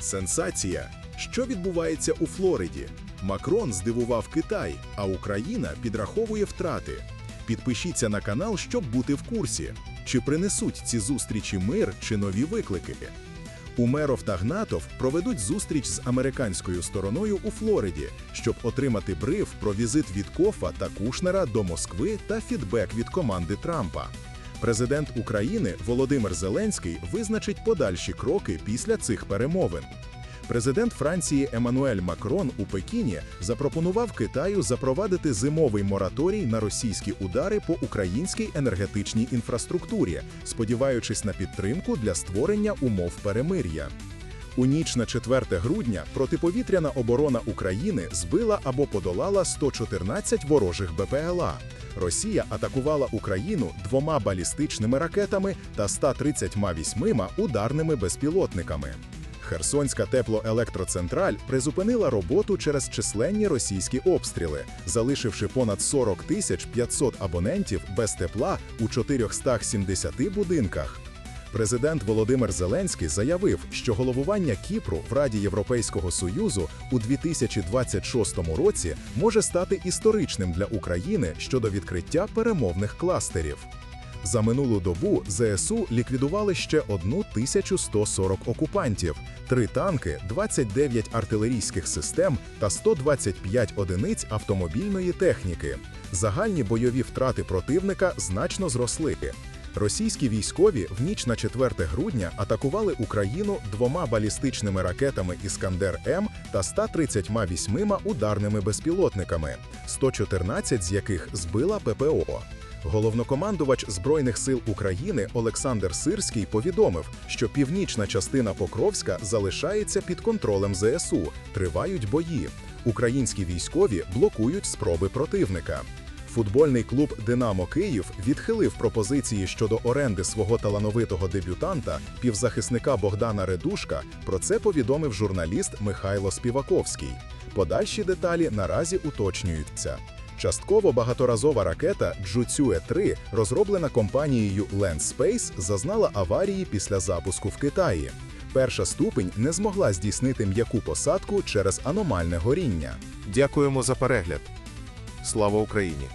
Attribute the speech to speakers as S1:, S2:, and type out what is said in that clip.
S1: Сенсація. Що відбувається у Флориді? Макрон здивував Китай, а Україна підраховує втрати. Підпишіться на канал, щоб бути в курсі. Чи принесуть ці зустрічі мир чи нові виклики? Умеров та Гнатов проведуть зустріч з американською стороною у Флориді, щоб отримати бриф про візит від Кофа та Кушнера до Москви та фідбек від команди Трампа. Президент України Володимир Зеленський визначить подальші кроки після цих перемовин. Президент Франції Еммануель Макрон у Пекіні запропонував Китаю запровадити зимовий мораторій на російські удари по українській енергетичній інфраструктурі, сподіваючись на підтримку для створення умов перемир'я. У ніч на 4 грудня протиповітряна оборона України збила або подолала 114 ворожих БПЛА. Росія атакувала Україну двома балістичними ракетами та 138 ударними безпілотниками. Херсонська теплоелектроцентраль призупинила роботу через численні російські обстріли, залишивши понад 40 тисяч 500 абонентів без тепла у 470 будинках. Президент Володимир Зеленський заявив, що головування Кіпру в Раді Європейського Союзу у 2026 році може стати історичним для України щодо відкриття перемовних кластерів. За минулу добу ЗСУ ліквідували ще 1140 окупантів, три танки, 29 артилерійських систем та 125 одиниць автомобільної техніки. Загальні бойові втрати противника значно зросли. Російські військові в ніч на 4 грудня атакували Україну двома балістичними ракетами Іскандер М та 138 ударними безпілотниками, 114 з яких збила ППО. Головнокомандувач Збройних сил України Олександр Сирський повідомив, що північна частина Покровська залишається під контролем ЗСУ, тривають бої. Українські військові блокують спроби противника. Футбольний клуб Динамо Київ відхилив пропозиції щодо оренди свого талановитого дебютанта, півзахисника Богдана Редушка. Про це повідомив журналіст Михайло Співаковський. Подальші деталі наразі уточнюються. Частково багаторазова ракета Джуцюе 3 розроблена компанією Landspace, зазнала аварії після запуску в Китаї. Перша ступень не змогла здійснити м'яку посадку через аномальне горіння.
S2: Дякуємо за перегляд. Слава Україні!